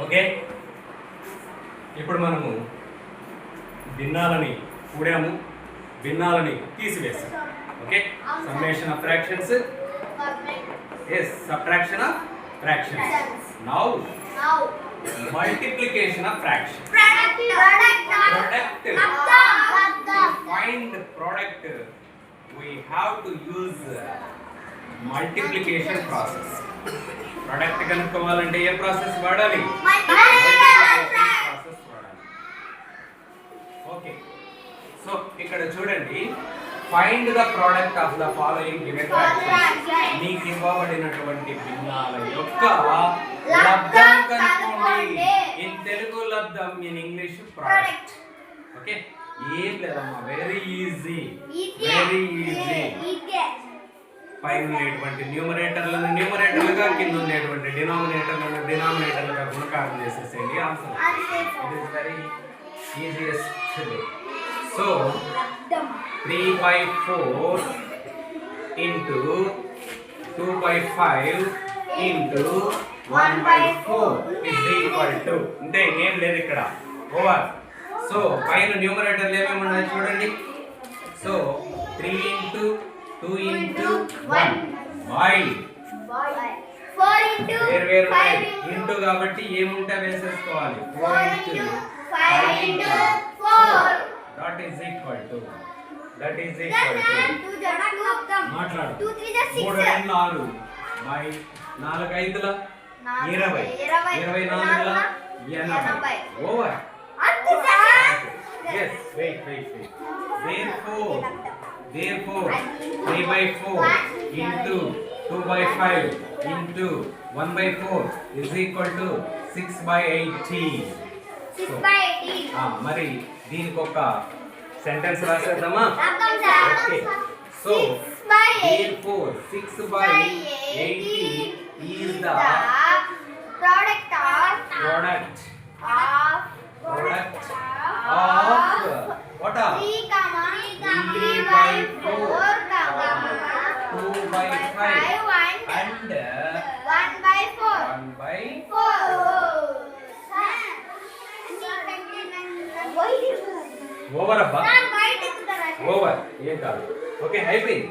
Okay? ఇప్పుడు మనము భిన్నాలని కూడాము భిన్నాలని తీసివేసాం okay? Summation of fractions. As subtraction of fractions now multiplication of fraction find product we have to use multiplication process product కనుక్కోవాలంటే ఏ process వాడాలి? Process వాడాలి. ఓకే సో ఇక్కడ చూడండి. Find the product of the following given మీకు ఇవ్వబడినటువంటి భిన్నాల యొక్క లబ్ధం కనుక్కోండి. ఇన్ తెలుగు లబ్ధం ఇన్ ఇంగ్లీష్ ప్రోడక్ట్ ఓకే ఏం లేదమ్మా. వెరీ ఈజీ వెరీ ఈజీ పైన ఉండేటువంటి న్యూమరేటర్లను న్యూమరేటర్లుగా కింద ఉండేటువంటి డినామినేటర్లను డినామినేటర్లుగా గుణకారం చేసేసేయండి. Answer it is very easiest so three by four into two by five into one by four is equal to అంటే ఏం లేదు ఇక్కడ. ఓవర్ సో పైన న్యూమరేటర్లు ఏమేమి ఉన్నాయి చూడండి. So three into two into one by four into వేరు వేరు ఇంటూ కాబట్టి ఏముంటే వేసేసుకోవాలి. Four four into into five into four that is equal to that is equal to మాట్లాడు. టూ త్రీ జా మూడు సిక్స్ రెండు ఆరు బై నాలుగు ఐదుల నాలుగు ఇరవై. ఇరవై. ఇరవై నాలుగుల? నాలుగుల? ఎనభై. ఎనభై. ఓవర్ అంతే sir. Yes. Wait wait wait. Therefore therefore 3 by 4 into 2 by 5 into 1 by 4 is equal to 6 by 80 six by eighteen ఆ, మరి దీనికి ఒక sentence రాసేద్దామా okay so six by therefore 6 by 80 is the product of product of product of what are 3 comma 3 Three by by 4 comma 2 by 5 and and 1 by 4 1 by 4 over అబ్బా over ఏం కాదు. Okay అయిపోయింది.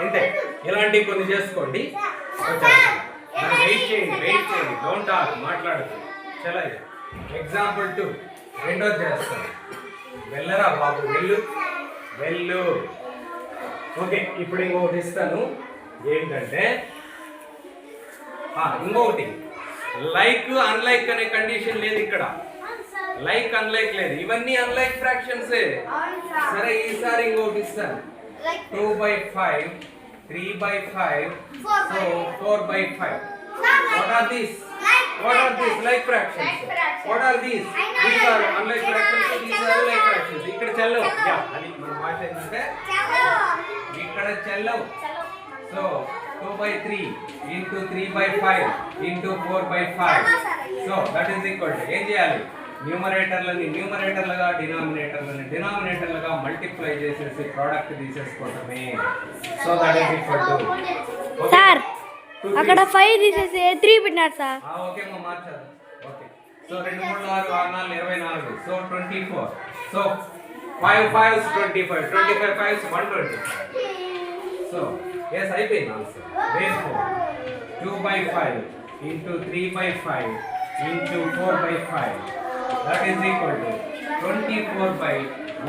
అంతే ఇలాంటివి కొన్ని చేసుకోండి. వెయిట్ చేయండి wait చేయండి. డోంట్ టాక్ మాట్లాడదు చలా ఎగ్జాంపుల్ టూ రెండోది చేస్తాను వెళ్ళరా బాబు వెళ్ళు. వెళ్ళు. ఓకే ఇప్పుడు ఇంకొకటి ఇస్తాను. ఏంటంటే ఇంకొకటి. లైక్ అన్లైక్ అనే కండిషన్ లేదు ఇక్కడ. లైక్ అన్లైక్ లేదు. ఇవన్నీ అన్లైక్ ఫ్రాక్షన్సే అవును సార్. సరే ఈసారి ఇంకొకటి ఇస్తాను like two by five three by five Four so by four by five Sir, what are these like what are like these like fractions Like fractions. What are these I know, these I are know. Unlike Chalo, fractions these chalo, are like sir. Fractions ఇక్కడ చెల్లవు Chalo. Yeah అది మన భాష ఏంటంటే చలో ఇక్కడ చెల్లవు చలో so two by three into three by five into four by five Chalo, sir. So that is equal to ఏం చేయాలి? న్యూమరేటర్లని న్యూమరేటర్లుగా డినామినేటర్లని డినామినేటర్లుగా మల్టిప్లై చేసేసి product తీసేసుకోవటమే. So that is equal to sir అక్కడ ఫైవ్ తీసేసి త్రీ పెట్టినారు సార్ ఓకే అమ్మా మార్చాలి. ఓకే సో రెండు మూడు ఆరు ఆరు నాలుగు ఇరవై నాలుగు. So twenty four so five five twenty five twenty five five one twenty so yes అయిపోయింది answer where four two by five into three by five into four by five that is equal to twenty four by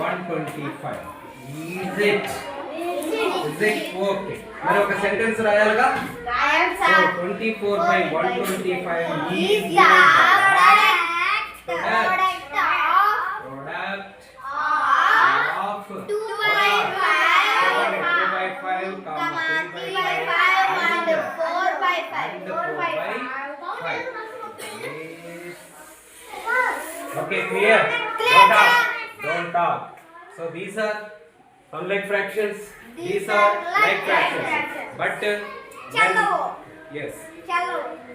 one twenty five is it is it okay మరి ఒక sentence రాయాలిగా? రాయం so sir. Twenty four by one twenty five is is the product product of of of two by five, two by five, comma comma three by five and four by five. and Four by five. five. Yes. Okay, clear? Don't talk. Don't talk. So these are unlike fractions. These, these are, are like, like fractions. fractions. But uh, yes.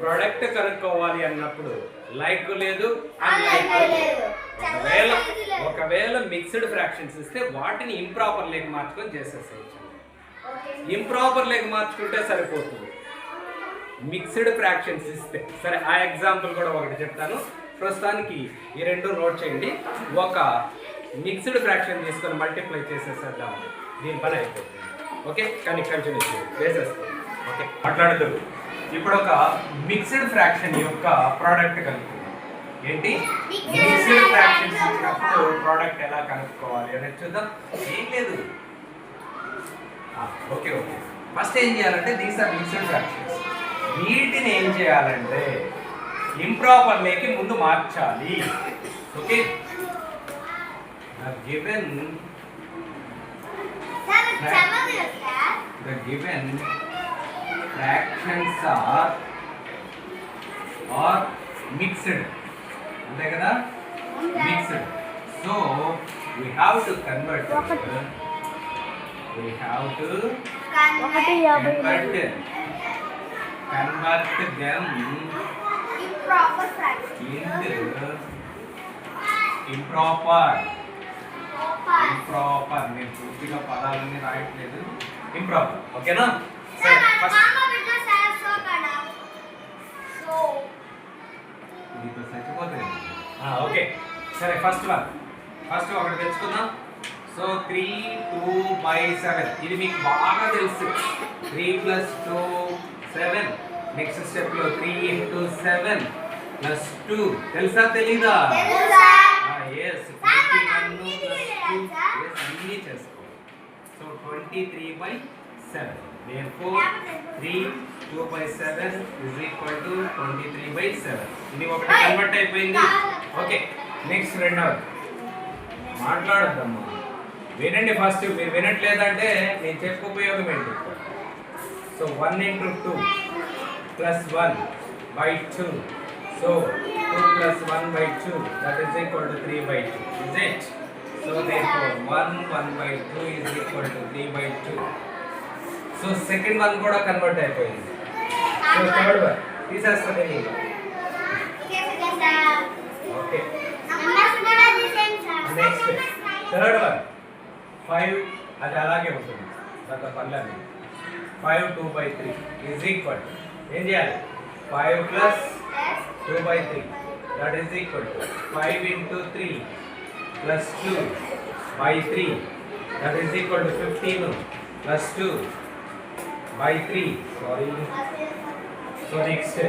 Product కనుక్కోవాలి అన్నప్పుడు like ah, లేదు ఒకవేళ ఒకవేళ mixed fractions ఇస్తే వాటిని improper leg మార్చుకొని చేసేసేయచ్చు improper leg మార్చుకుంటే సరిపోతుంది మిక్స్డ్ ఫ్రాక్షన్స్ ఇస్తే సరే ఆ ఎగ్జాంపుల్ కూడా ఒకటి చెప్తాను ప్రస్తుతానికి ఈ రెండు నోట్ చేయండి. ఒక మిక్స్డ్ ఫ్రాక్షన్ తీసుకొని మల్టిప్లై చేసేసేద్దాం. దీని పని అయిపోతుంది. ఓకే? కానీ కంటిన్యూ వేసేస్తాం ఓకే? మాట్లాడదు ఇప్పుడు ఒక మిక్స్డ్ ఫ్రాక్షన్ యొక్క ప్రోడక్ట్ కలుపుకుందాం ఏంటి? Mixed fractions. ఇచ్చినప్పుడు ప్రోడక్ట్ ఎలా కనుక్కోవాలి అనేది చూద్దాం. ఏం లేదు. Okay okay. ఫస్ట్ ఏం చేయాలంటే దీస్ ఆర్ మిక్స్డ్ ఫ్రాక్షన్స్ వీటిని ఏం చేయాలంటే ఇంప్రాపర్ లేకి ముందు మార్చాలి okay given the given fractions are are mixed అంతే కదా mixed so we have to convert it. we have to convert convert them improper improper నేను పూర్తిగా పదాలన్నీ రాయట్లేదు. ఇంప్రాపర్ ఓకేనా? చచ్చిపోతుంది ఓకే. సరే ఫస్ట్ వన్ ఫస్ట్ ఒకటి తెచ్చుకుందాం. So three two by seven ఇది మీకు బాగా తెలుసు. Three plus two seven next స్టెప్లో three into seven plus two తెలుసా తెలీదా? Yes twenty one plus two చేసుకో so twenty three by seven ఇది ఒకటి కన్వర్ట్ అయిపోయింది. ఓకే నెక్స్ట్ రెండవది మాట్లాడద్దమ్మా. వినండి ఫస్ట్ మీరు వినట్లేదంటే నేను చెప్పు ఉపయోగం ఏంటి? So one into two plus one by two so two plus one by two that is equal to three by two is it so there one one by two is equal to three by two so second one కూడా convert అయిపోయింది so third one తీసేస్తుంది నీకు okay sir okay numbers కూడా తీసేయండి sir next third one five అది అలాగే ఉంటుంది. దాంట్లో పనులన్నీ five two by three is equal ఏం చేయాలి? Five plus two by three that is equal to five into three plus two by three that is equal to fifteen plus two by three sorry so next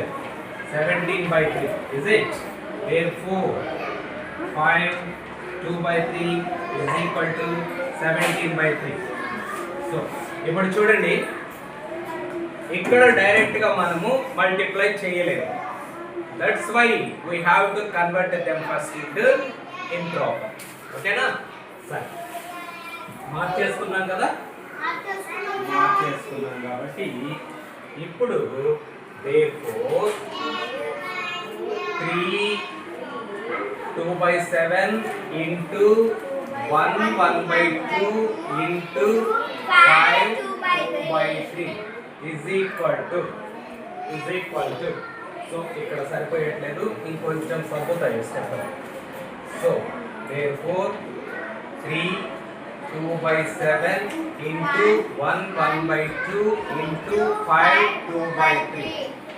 seventeen by three is it where four five two by three is equal to seventeen by three so ఇప్పుడు చూడండి. ఇక్కడ డైరెక్ట్గా మనము multiply చేయలేము. That's why we have to convert them first in pro ఓకేనా సరే. మార్చేసుకున్నాం కదా? మార్చేసుకున్నాం కాబట్టి ఇప్పుడు they four three two by seven into one one by two into five by three is equal to is equal to so ఇక్కడ సరిపోయట్లేదు. ఇంకొంచెం సర్దుతాయి step so there four three two by seven into one one by two into five two by three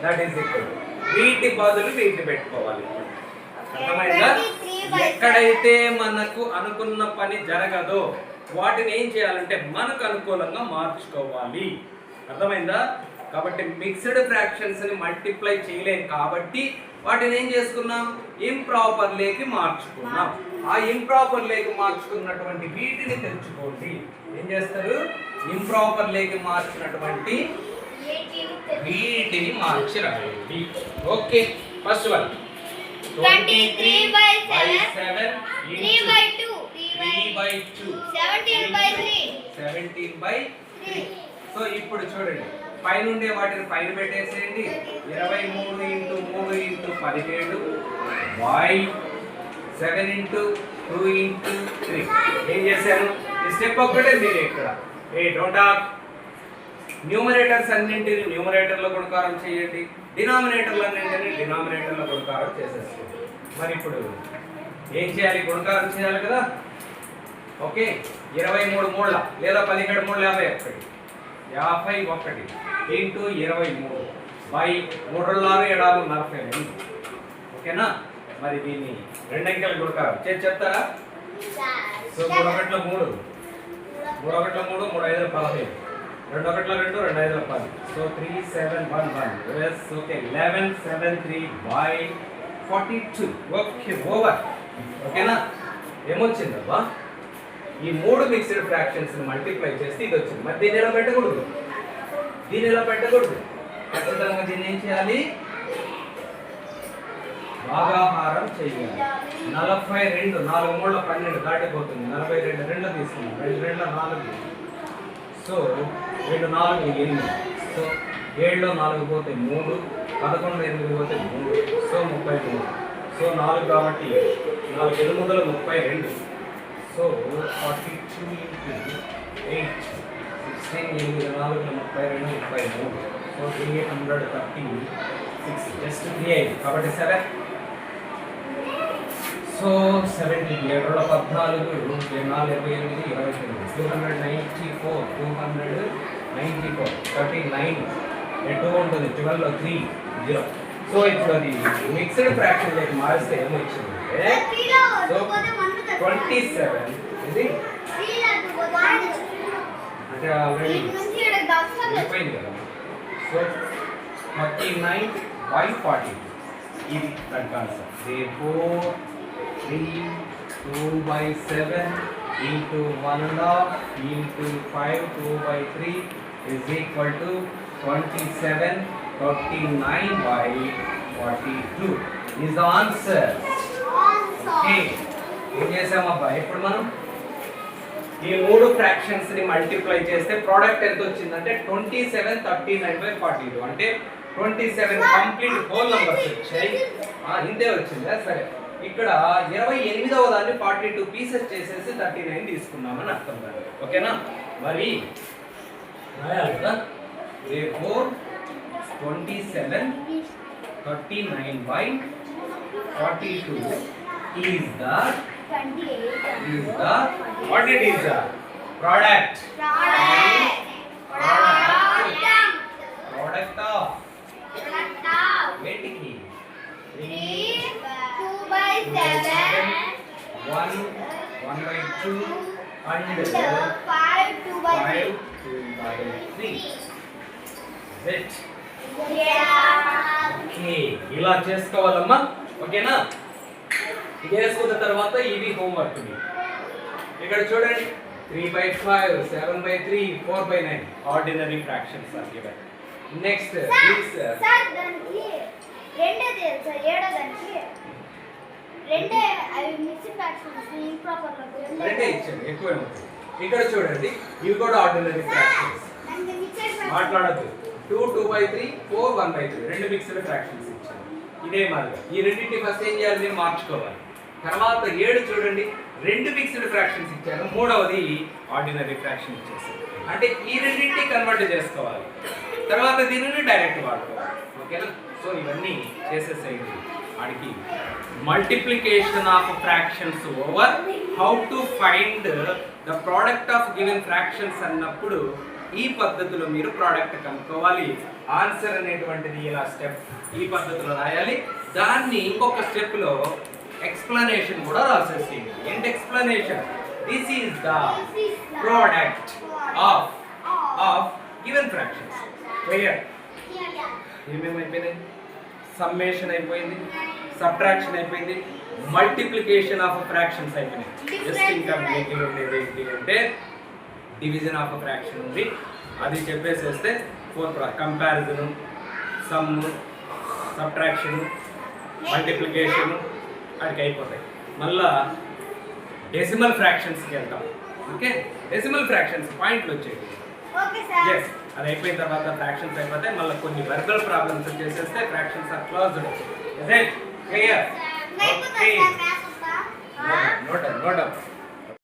that is equal వీటి బదులు వీటి పెట్టుకోవాలి. అర్థమైందా? ఎక్కడైతే మనకు అనుకున్న పని జరగదో వాటిని ఏం చేయాలంటే మనకు అనుకూలంగా మార్చుకోవాలి. అర్థమైందా? కాబట్టి మిక్స్డ్ ఫ్రాక్షన్స్ని మల్టిప్లై చేయలేం కాబట్టి వాటిని ఏం చేసుకున్నాం? ఇంప్రాపర్ లేకి మార్చుకున్నాం. ఆ ఇంప్రాపర్ లేకి మార్చుకున్నటువంటి వీటిని తెచ్చుకోండి ఏం చేస్తారు? ఇంప్రాపర్ లేకి మార్చినటువంటి వీటిని మార్చి రాయండి okay first one 23 by seven 3 by 2 three by two 17 by 3 seventeen by three so ఇప్పుడు చూడండి పైన ఉండే వాటిని పైన పెట్టేసేయండి. ఇరవై మూడు ఇంటూ మూడు ఇంటూ పదిహేడు by seven into two into three. ఏం చేశాను ఈ స్టెప్ ఒక్కటే మీరు ఇక్కడ. ఏ డోంట్ న్యూమరేటర్స్ అన్నింటిని న్యూమరేటర్లో గుణకారం చేయండి. డినామినేటర్లు అన్నింటిని డినామినేటర్లో గుణకారం చేసేసుకోండి. మరి ఇప్పుడు ఏం చేయాలి? గుణకారం చేయాలి కదా? ఓకే ఇరవై మూడు మూడుల లేదా పదిహేడు మూడు యాభై ఒకటి. యాభై ఒకటి ఇంటూ ఇరవై మూడు బై మూడు ఏడాది నలభై ఎనిమిది ఓకేనా? మరి దీన్ని రెండంకెలు కొడతారు. చేసి చెప్తారా? సో మూడు. ఒకటిలో మూడు మూడు ఒకటిలో మూడు మూడు ఐదుల పదహైదు. రెండు ఒకటిలో రెండు రెండు ఐదుల పది. So three seven one one yes okay eleven seven three by forty two okay over ఓకేనా? ఏమొచ్చిందబ్బా? ఈ మూడు మిక్స్డ్ ఫ్రాక్షన్స్ మల్టిప్లై చేస్తే ఇది వచ్చింది. మరి దీన్ని ఎలా పెట్టకూడదు? దీన్ని ఎలా పెట్టకూడదు? ఖచ్చితంగా దీన్ని ఏం చేయాలి? భాగాహారం చేయాలి. నలభై రెండు నాలుగు మూడు పన్నెండు దాటిపోతుంది. నలభై రెండు రెండు తీసుకున్నాం రెండు రెండు నాలుగు. సో రెండు నాలుగు ఎనిమిది. సో ఏడులో నాలుగు పోతే మూడు పదకొండు ఎనిమిది పోతే మూడు. సో ముప్పై మూడు. సో నాలుగు కాబట్టి నాలుగు ఎనిమిదిలో ముప్పై రెండు. So forty two into eight sixteen ఎనిమిది నాలుగు ముప్పై రెండు ముప్పై మూడు so three hundred thirty six just three అయింది కాబట్టి సెవెన్ సో సెవెంటీ ఏడు రెండు పద్నాలుగు నాలుగు ఇరవై ఎనిమిది ఇరవై తొమ్మిది two hundred ninety four two hundred ninety four thirty nine two ఉంటుంది ట్వెల్వ్ త్రీ జీరో సో ఇప్పుడు అది మిక్స్డ్ ఫ్రాక్షన్ లైక్ మారిస్తే ఏమొచ్చిందంటే so 27, is it? They are already defined. So, 39 by 42 is the answer. Therefore, 3, 2 by 7 into 1 half into 5, 2 by 3 is equal to 27, 39 by 42 is the answer. Answer. Okay. ఏం చేసామబ్బా ఇప్పుడు మనం ఈ మూడు ఫ్రాక్షన్స్ని multiply చేస్తే product ఎంత వచ్చిందంటే twenty seven thirty nine by forty two అంటే twenty seven complete whole numbers వచ్చాయి ఇంతే వచ్చిందా? సరే. ఇక్కడ ఇరవై ఎనిమిదవ దాన్ని ఫార్టీ టూ పీసెస్ చేసేసి థర్టీ నైన్ తీసుకున్నామని అర్థం దాన్ని ఓకేనా? మరి four twenty seven thirty nine by forty two is the is the what it is the product product product of వేటికి one one by 7 1 1 by 2 and five two by three Yeah. Okay, ఇలా చేసుకోవాలమ్మా ఓకేనా ఇది వేసుకున్న తర్వాత ఇవి homework ఇక్కడ చూడండి three by five seven by three four by nine ordinary fractions next this రెండే తెలుసా ఏడో దానికి. రెండే అవి మిక్సింగ్ ఫ్యాక్షన్స్ ఇంప్రాపర్ రెండే ఇచ్చాను ఎక్కువ ఏమవుతుంది ఇక్కడ చూడండి ఇవి కూడా ఆర్డినరీ ఫ్రాక్షన్స్ మాట్లాడద్దు. Two two by three four one by three రెండు మిక్స్డ్ ఫ్రాక్షన్స్ ఇచ్చాను ఇదే మాదిరిగా ఈ రెండింటిని ఫస్ట్ ఏం చేయాలి? మీరు మార్చుకోవాలి. తర్వాత ఏడు చూడండి రెండు మిక్స్డ్ ఫ్రాక్షన్స్ ఇచ్చారు. మూడవది ఆర్డినరీ ఫ్రాక్షన్ ఇచ్చేసాను అంటే ఈ రెండింటిని కన్వర్ట్ చేసుకోవాలి. తర్వాత దీనిని డైరెక్ట్ వాడుకోవాలి. ఓకేనా సో ఇవన్నీ చేసేసేయండి. వాడికి multiplication of fractions over how to find the product of given fractions అన్నప్పుడు ఈ పద్ధతిలో మీరు ప్రోడక్ట్ కనుక్కోవాలి. ఆన్సర్ అనేటువంటిది ఇలా స్టెప్ ఈ పద్ధతిలో రాయాలి. దాన్ని ఇంకొక స్టెప్లో ఎక్స్ప్లెనేషన్ కూడా రాసేసేయండి ఏంటి explanation this is the product of of given fractions clear ఏమేమి అయిపోయినాయి? సమ్మేషన్ అయిపోయింది సబ్ట్రాక్షన్ అయిపోయింది మల్టిప్లికేషన్ ఆఫ్ ఫ్రాక్షన్స్ అయిపోయినాయి. జస్ట్ ఇంకా మిగిలి ఉండేది ఏంటి అంటే డివిజన్ ఆఫ్ ఫ్రాక్షన్ ఉంది. అది చెప్పేసేస్తే fourth comparison sum subtraction multiplication వాటికి అయిపోతాయి. మళ్ళా డెసిమల్ ఫ్రాక్షన్స్కి వెళ్తాం. ఓకే? డెసిమల్ ఫ్రాక్షన్స్ పాయింట్లు వచ్చేవి. Okay sir. ఎస్ అది అయిపోయిన తర్వాత ఫ్రాక్షన్స్ అయిపోతాయి. మళ్ళీ కొన్ని వెర్బల్ ప్రాబ్లమ్స్ చేసేస్తే ఫ్రాక్షన్స్ ఆర్ క్లోజ్డ్ క్లియర్ వస్తా నోట్ నోట్